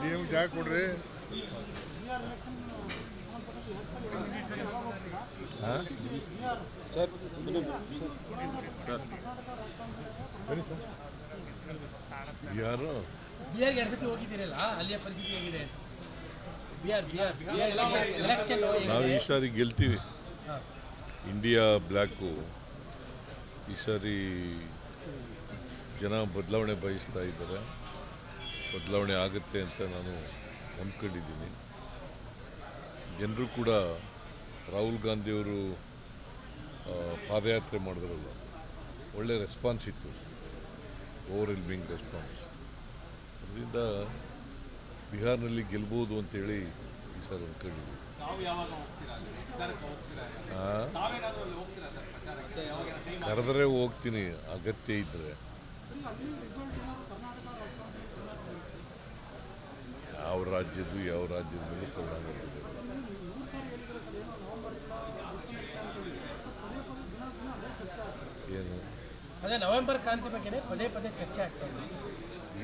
D M ಜಾಗ ಕೊಡ್ರಿ. ಬನ್ನಿ. ಸರ್. ಯಾರು? ಬಿಹಾರ್ಗೆ ಎರಡು ಸತಿ ಹೋಗಿದ್ದೀರಲ್ಲ ಅಲ್ಲಿಯ ಪರಿಸ್ಥಿತಿ ಹೇಗಿದೆ? ಅಂತ ಬಿಹಾರ್ ಬಿಹಾರ್ ಬಿಹಾರ್ ಎಲೆಕ್ಷನ್ ನಾವು ಈ ಸಾರಿ ಗೆಲ್ತೀವಿ ಇಂಡಿಯಾ ಬ್ಲ್ಯಾಕು ಈ ಸಾರಿ ಜನ ಬದಲಾವಣೆ ಬಯಸ್ತಾ ಇದ್ದಾರೆ. ಬದಲಾವಣೆ ಆಗುತ್ತೆ ಅಂತ ನಾನು ನಂಬ್ಕೊಂಡಿದ್ದೀನಿ ಜನರು ಕೂಡ ರಾಹುಲ್ ಗಾಂಧಿಯವರು ಪಾದಯಾತ್ರೆ ಮಾಡಿದ್ರಲ್ಲ ಒಳ್ಳೆ ರೆಸ್ಪಾನ್ಸ್ ಇತ್ತು. ಓವರ್ ಎಲ್ಮಿಂಗ್ ರೆಸ್ಪಾನ್ಸ್ ಅದರಿಂದ ಬಿಹಾರ್ನಲ್ಲಿ ಗೆಲ್ಬೋದು ಅಂತೇಳಿ ಈ ಸರ್ ಅಂದ್ಕೊಂಡಿದ್ದೀವಿ ಕರೆದರೆ ಹೋಗ್ತೀನಿ ಅಗತ್ಯ ಅಲ್ಲಿ? ಯಾವ ರಾಜ್ಯದ್ದು ಯಾವ ರಾಜ್ಯದ ಮೇಲೆ ಪರಿಣಾಮ. ಏನು? ಅದೇ ನವೆಂಬರ್ ಕ್ರಾಂತಿ ಬಗ್ಗೆನೇ ಪದೇ ಪದೇ ಚರ್ಚೆ ಆಗ್ತಾ ಇದೆ.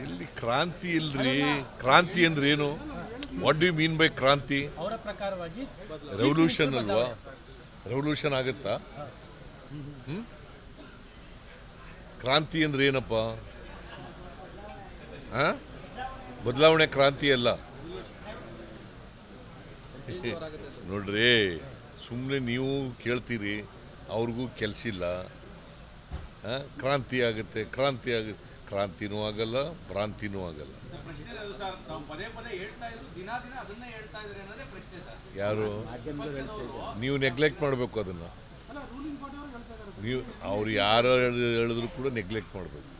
ಎಲ್ಲಿ ಕ್ರಾಂತಿ ಇಲ್ರಿ? ಕ್ರಾಂತಿ ಅಂದ್ರೆ ಏನು? ವಾಟ್ ಡು ಮೀನ್ ಬೈ ಕ್ರಾಂತಿ? ಅವರ ಪ್ರಕಾರವಾಗಿ ರೆವಲ್ಯೂಷನ್ ಅಲ್ವಾ? ರೆವಲ್ಯೂಷನ್ ಆಗುತ್ತಾ? ಹ್ಮ್? ಕ್ರಾಂತಿ ಅಂದ್ರೆ ಏನಪ್ಪ? ಆ? ಬದಲಾವಣೆ ಕ್ರಾಂತಿ ಅಲ್ಲ. ನೋಡ್ರಿ ಸುಮ್ಮನೆ ನೀವು ಕೇಳ್ತೀರಿ, ಅವ್ರಿಗೂ ಕೆಲಸ ಇಲ್ಲ? ಕ್ರಾಂತಿ ಆಗುತ್ತೆ ಕ್ರಾಂತಿ ಆಗುತ್ತೆ ಕ್ರಾಂತಿನೂ ಆಗಲ್ಲ, ಭ್ರಾಂತಿನೂ ಆಗಲ್ಲ. ಯಾರು? ನೀವು ನೆಗ್ಲೆಕ್ಟ್ ಮಾಡಬೇಕು ಅದನ್ನು. ನೀವು, ಅವ್ರು ಯಾರು ಹೇಳ್- ಹೇಳಿದ್ರು ಕೂಡ ನೆಗ್ಲೆಕ್ಟ್ ಮಾಡಬೇಕು.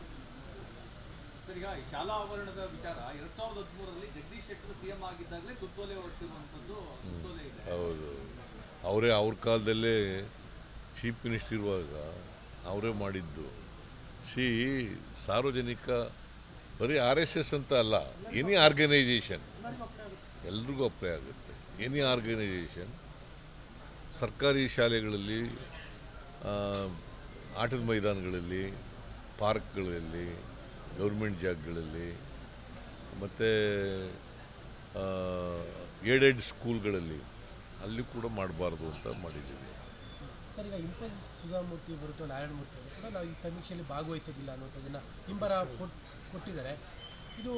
ಈಗ ಶಾಲಾ ಆವರಣದ ವಿಚಾರ, ಎರಡ್ ಸಾವಿರದ ಹದಿಮೂರರಲ್ಲಿ ಜಗದೀಶ್ ಶೆಟ್ಟರ್ ಸಿಎಂ ಆಗಿದ್ದಾಗಲೇ ಸುತ್ತೋಲೆ ಹೊರಡಿಸಿರುವಂತದ್ದು ಸುತ್ತೋಲೆ ಇದೆ. ಹೌದು. ಅವರೇ ಅವ್ರ ಕಾಲದಲ್ಲೇ ಚೀಫ್ ಮಿನಿಸ್ಟರ್ ಇರುವಾಗ ಅವರೇ ಮಾಡಿದ್ದು. ಸಿ ಸಾರ್ವಜನಿಕ, ಬರೀ ಆರ್ ಎಸ್ ಎಸ್ ಅಂತ ಅಲ್ಲ, ಎನಿ ಆರ್ಗನೈಜೇಷನ್ ಎಲ್ರಿಗೂ ಅಪ್ಲೈ ಆಗುತ್ತೆ. ಎನಿ ಆರ್ಗನೈಜೇಷನ್ ಸರ್ಕಾರಿ ಶಾಲೆಗಳಲ್ಲಿ ಆಟದ ಮೈದಾನಗಳಲ್ಲಿ, ಪಾರ್ಕ್ಗಳಲ್ಲಿ ಗೌರ್ಮೆಂಟ್ ಜಾಗಗಳಲ್ಲಿ ಮತ್ತು ಏಡೆಡ್ ಸ್ಕೂಲ್ಗಳಲ್ಲಿ ಅಲ್ಲಿ ಕೂಡ ಮಾಡಬಾರ್ದು ಅಂತ ಮಾಡಿದ್ದೀವಿ. ಸರ್ ಈಗ ಇಂಪೆನ್ಸ್ ಸುಧಾಮೂರ್ತಿ ಬರುತ್ತೆ ನಾರಾಯಣ ಮೂರ್ತಿ ಅವರು ಕೂಡ ನಾವು ಈ ಸಮೀಕ್ಷೆಯಲ್ಲಿ ಭಾಗವಹಿಸೋದಿಲ್ಲ ಅನ್ನೋದನ್ನು ಹಿಂಬರ ಕೊಟ್- ಕೊಟ್ಟಿದ್ದಾರೆ. ಇದು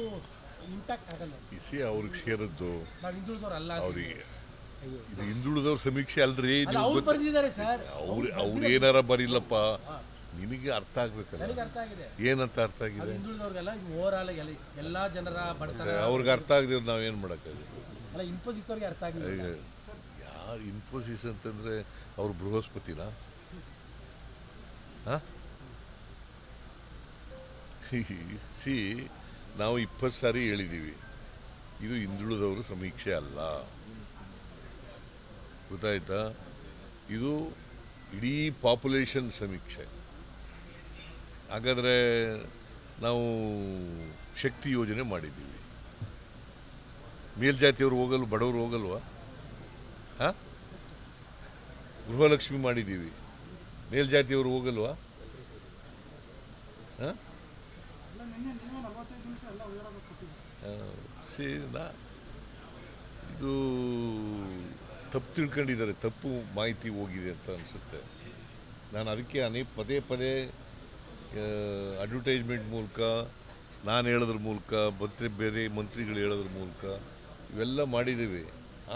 ಇಂಪ್ಯಾಕ್ಟ್ ಆಗಲ್ಲ. ಇಸಿ ಅವ್ರಿಗೆ ಸೇರಿದ್ದು ನಾವು ಹಿಂದುಳಿದವ್ರು ಅಲ್ಲ ಅವರಿಗೆ ಇದು ಹಿಂದುಳಿದವ್ರ ಸಮೀಕ್ಷೆ ಅಲ್ರಿ ಅವ್ರು ಅವ್ರು ಅವ್ರು ಏನಾರ ಬರಿಲ್ಲಪ್ಪ ನಿನಗೆ ಅರ್ಥ ಆಗ್ಬೇಕಲ್ಲ. ನನಗೆ ಅರ್ಥ ಆಗಿದೆ. ಏನಂತ ಅರ್ಥ ಆಗಿದೆ? ಹಿಂದುಳಿದವ್ರಿಗೆಲ್ಲ ಓವರ್ ಆಲ್ ಎಲ್ಲ ಜನರ ಬಡತನ ಅವ್ರಿಗೆ ಅರ್ಥ ಆಗದೆ ನಾವೇನು ಮಾಡೋಕ್ಕಾಗುತ್ತೆ ಅಲ್ಲ ಇನ್ಫೋಸಿಸ್ ಅವ್ರಿಗೆ ಅರ್ಥ ಆಗಿಲ್ಲ ಈಗ ಯಾರು ಇನ್ಫೋಸಿಸ್ ಅಂತಂದರೆ ಅವ್ರು ಬೃಹಸ್ಪತಿನ? ಸಿ ನಾವು ಇಪ್ಪತ್ತು ಸಾರಿ ಹೇಳಿದ್ದೀವಿ ಇದು ಹಿಂದುಳಿದವರು ಸಮೀಕ್ಷೆ ಅಲ್ಲ. ಗೊತ್ತಾಯ್ತಾ? ಇದು ಇಡೀ ಪಾಪ್ಯುಲೇಷನ್ ಸಮೀಕ್ಷೆ. ಹಾಗಾದರೆ ನಾವು ಶಕ್ತಿ ಯೋಜನೆ ಮಾಡಿದ್ದೀವಿ. ಮೇಲ್ಜಾತಿಯವರು ಹೋಗಲು ಬಡವರು ಹೋಗಲ್ವಾ? ಹಾ? ಗೃಹಲಕ್ಷ್ಮಿ ಮಾಡಿದ್ದೀವಿ. ಮೇಲ್ಜಾತಿಯವರು ಹೋಗಲ್ವಾ? ಹಾಂ? ನಾ, ಇದು ತಪ್ಪು ತಿಳ್ಕೊಂಡಿದ್ದಾರೆ, ತಪ್ಪು ಮಾಹಿತಿ ಹೋಗಿದೆ ಅಂತ ಅನಿಸುತ್ತೆ. ನಾನು ಅದಕ್ಕೆ ಅನೇಕ ಪದೇ ಪದೇ ಅಡ್ವರ್ಟೈಸ್ಮೆಂಟ್ ಮೂಲಕ, ನಾನು ಹೇಳೋದ್ರ ಮೂಲಕ, ಮತ್ತೆ ಬೇರೆ ಮಂತ್ರಿಗಳು ಹೇಳೋದ್ರ ಮೂಲಕ ಇವೆಲ್ಲ ಮಾಡಿದ್ದೀವಿ.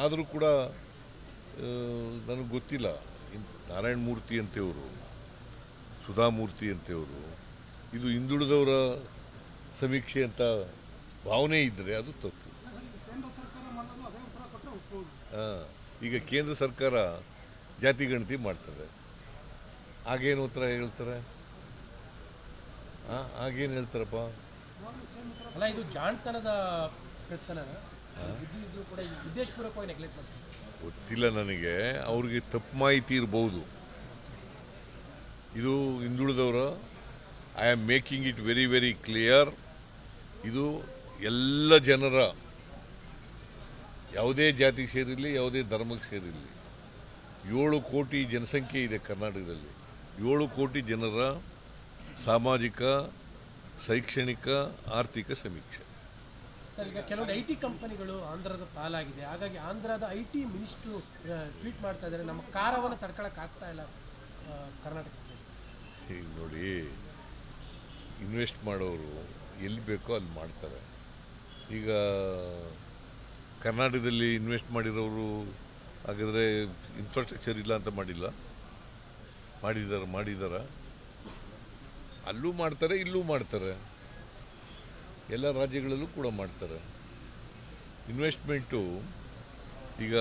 ಆದರೂ ಕೂಡ ನನಗೆ ಗೊತ್ತಿಲ್ಲ. ನಾರಾಯಣ ಮೂರ್ತಿ ಅಂತೆಯವರು ಸುಧಾಮೂರ್ತಿ ಅಂತೆಯವರು, ಇದು ಹಿಂದುಳಿದವರ ಸಮೀಕ್ಷೆ ಅಂತ ಭಾವನೆ ಇದ್ದರೆ ಅದು ತಪ್ಪು. ಈಗ ಕೇಂದ್ರ ಸರ್ಕಾರ ಜಾತಿ ಗಣತಿ ಮಾಡ್ತದೆ. ಆಗೇನು ಉತ್ತರ ಹೇಳ್ತಾರೆ? ಆಗೇನು ಹೇಳ್ತಾರಪ್ಪ? ಅಲ್ಲ ಇದು ಜಾಣ್ತನದ ಗೊತ್ತಿಲ್ಲ ನನಗೆ. ಅವ್ರಿಗೆ ತಪ್ಪು ಮಾಹಿತಿ ಇರ್ಬೋದು. ಇದು ಹಿಂದುಳಿದವರು I am making it very very clear ಇದು ಎಲ್ಲ ಜನರ ಯಾವುದೇ ಜಾತಿಗೆ ಸೇರಿರಲಿ ಯಾವುದೇ ಧರ್ಮಕ್ಕೆ ಸೇರಿರಲಿ. ಏಳು ಕೋಟಿ ಜನಸಂಖ್ಯೆ ಇದೆ ಕರ್ನಾಟಕದಲ್ಲಿ. ಏಳು ಕೋಟಿ ಜನರ ಸಾಮಾಜಿಕ ಶೈಕ್ಷಣಿಕ ಆರ್ಥಿಕ ಸಮೀಕ್ಷೆ. ಸರ್ ಈಗ ಕೆಲವೊಂದು ಐ ಟಿ ಕಂಪನಿಗಳು ಆಂಧ್ರದ ಪಾಲಾಗಿದೆ. ಹಾಗಾಗಿ ಆಂಧ್ರದ ಐ ಟಿ ಮಿನಿಸ್ಟ್ರು ಟ್ವೀಟ್ ಮಾಡ್ತಾ ಇದ್ದಾರೆ. ನಮ್ಮ ಕಾರವನ್ನು ತಡ್ಕೊಳಕ್ಕೆ ಆಗ್ತಾ ಇಲ್ಲ ಕರ್ನಾಟಕಕ್ಕೆ. ಈಗ ನೋಡಿ ಇನ್ವೆಸ್ಟ್ ಮಾಡೋರು ಎಲ್ಲಿ ಬೇಕೋ ಅಲ್ಲಿ ಮಾಡ್ತಾರೆ. ಈಗ ಕರ್ನಾಟಕದಲ್ಲಿ ಇನ್ವೆಸ್ಟ್ ಮಾಡಿರೋರು ಹಾಗಾದರೆ ಇನ್ಫ್ರಾಸ್ಟ್ರಕ್ಚರ್ ಇಲ್ಲ ಅಂತ ಮಾಡಿಲ್ಲ. ಮಾಡಿದಾರ ಮಾಡಿದಾರ. ಅಲ್ಲೂ ಮಾಡ್ತಾರೆ ಇಲ್ಲೂ ಮಾಡ್ತಾರೆ. ಎಲ್ಲ ರಾಜ್ಯಗಳಲ್ಲೂ ಕೂಡ ಮಾಡ್ತಾರೆ. ಇನ್ವೆಸ್ಟ್ಮೆಂಟು ಈಗ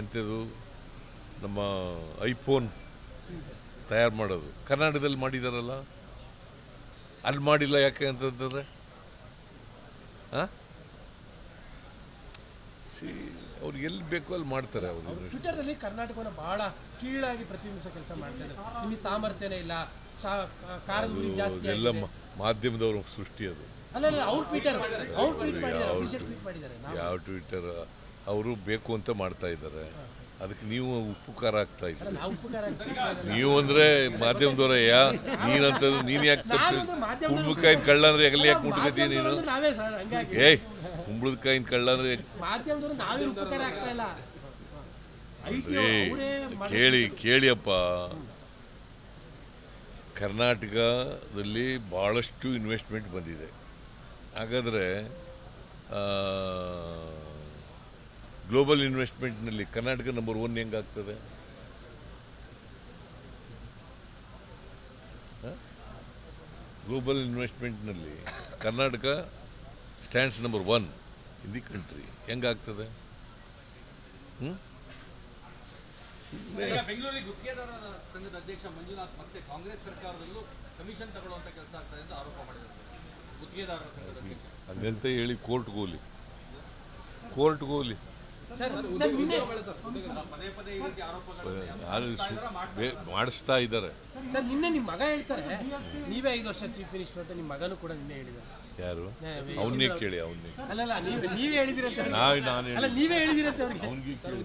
ಎಂಥದ್ದು ನಮ್ಮ ಐಫೋನ್ ತಯಾರು ಮಾಡೋದು. ಕರ್ನಾಟಕದಲ್ಲಿ ಮಾಡಿದಾರಲ್ಲ? ಅಲ್ಲಿ ಮಾಡಿಲ್ಲ ಯಾಕೆ ಅಂತಂದರೆ ಹಾಂ ಸಿ ಅವ್ರು ಎಲ್ಲಿ ಬೇಕೋ ಅಲ್ಲಿ ಮಾಡ್ತಾರೆ ಅವರು ಟ್ವಿಟರ್ನಲ್ಲಿ ಕರ್ನಾಟಕವನ್ನು ಬಹಳ ಕೀಳಾಗಿ ಪ್ರತಿಬಿಂಬಿಸೋ ಕೆಲಸ ಮಾಡ್ತಾರೆ ನಿಮಗೆ ಸಾಮರ್ಥ್ಯನೇ ಇಲ್ಲ. ಎಲ್ಲ ಮಾಧ್ಯಮದವರು ಸೃಷ್ಟಿ ಅದು. ಯಾವ ಟ್ವಿಟರ್ ಅವರು ಬೇಕು ಅಂತ ಮಾಡ್ತಾ ಇದ್ದಾರೆ. ಅದಕ್ಕೆ ನೀವು ಉಪಕಾರ ಆಗ್ತಾ ಇದ್ದೀರಿ. ನೀವು ಅಂದ್ರೆ ಮಾಧ್ಯಮದವರ ಯಾ? ನೀನಂತ ನೀನ್ ಯಾಕೆ ಕುಂಬಳಕಾಯಿನ ಕಳ್ಳ ಅಂದ್ರೆ ಎಲ್ಲಿ ಯಾಕೆ ಮುಟ್ಕತಿ ನೀನು? ಏಯ್ ಕುಂಬಳಕಾಯಿನ ಕಳ್ಳ ಅಂದ್ರೆ ಅವರೇ ಕೇಳಿ ಕೇಳಿಯಪ್ಪ. ಕರ್ನಾಟಕದಲ್ಲಿ ಭಾಳಷ್ಟು ಇನ್ವೆಸ್ಟ್ಮೆಂಟ್ ಬಂದಿದೆ. ಹಾಗಾದರೆ ಗ್ಲೋಬಲ್ ಇನ್ವೆಸ್ಟ್ಮೆಂಟ್ನಲ್ಲಿ ಕರ್ನಾಟಕ ನಂಬರ್ ಒನ್ ಹೆಂಗಾಗ್ತದೆ? Global ಇನ್ವೆಸ್ಟ್ಮೆಂಟ್ನಲ್ಲಿ Karnataka stands number one in the country ಹೆಂಗಾಗ್ತದೆ? ಹ್ಞೂ ಬೆಂಗಳೂರಿಗೆ ಗುತ್ತಿಗೆದಾರರ ಸಂಘದ ಅಧ್ಯಕ್ಷ ಮಂಜುನಾಥ್ ಮತ್ತೆ ಕಾಂಗ್ರೆಸ್ ಸರ್ಕಾರದಲ್ಲೂ ಕಮಿಷನ್ ತಗೊಳ್ಳುವಂತ ಕೆಲಸ ಆಗ್ತದೆ ಅಂತ ಆರೋಪ ಮಾಡಿದ್ದಾರೆ. ಗುತ್ತಿಗೆದಾರರ ಸಂಘದ ಅಧ್ಯಕ್ಷ. ಹಂಗಂತ ಹೇಳಿ ಕೋರ್ಟ್ ಗೋಲಿ. ಕೋರ್ಟ್ ಗೋಲಿ. ಮಾಡಿಸ್ತಾ ಇದ್ದಾರೆ. ಸರ್ ನಿನ್ನೆ ನಿಮ್ಮ ಮಗ ಹೇಳ್ತಾರೆ. ನೀವೇ ಐದು ವರ್ಷ ಚೀಫ್ ಮಿನಿಸ್ಟರ್ ಅಂತ ನಿಮ್ಮ ಮಗನೂ ಕೂಡ ನಿನ್ನೆ ಹೇಳಿದ್ದಾರೆ. ಯಾರು? ಅವನ್ನೇ ಕೇಳಿ ಅವನ್ನೇ. ಅಲ್ಲಲ್ಲ ನೀವೇ ಹೇಳಿದಿರಂತೆ. ನಾವು ನಾನು ನೀವೇ ಹೇಳಿದಿರಂತೆ ಅವ್ರಿಗೆ. ಕೇಳಿ.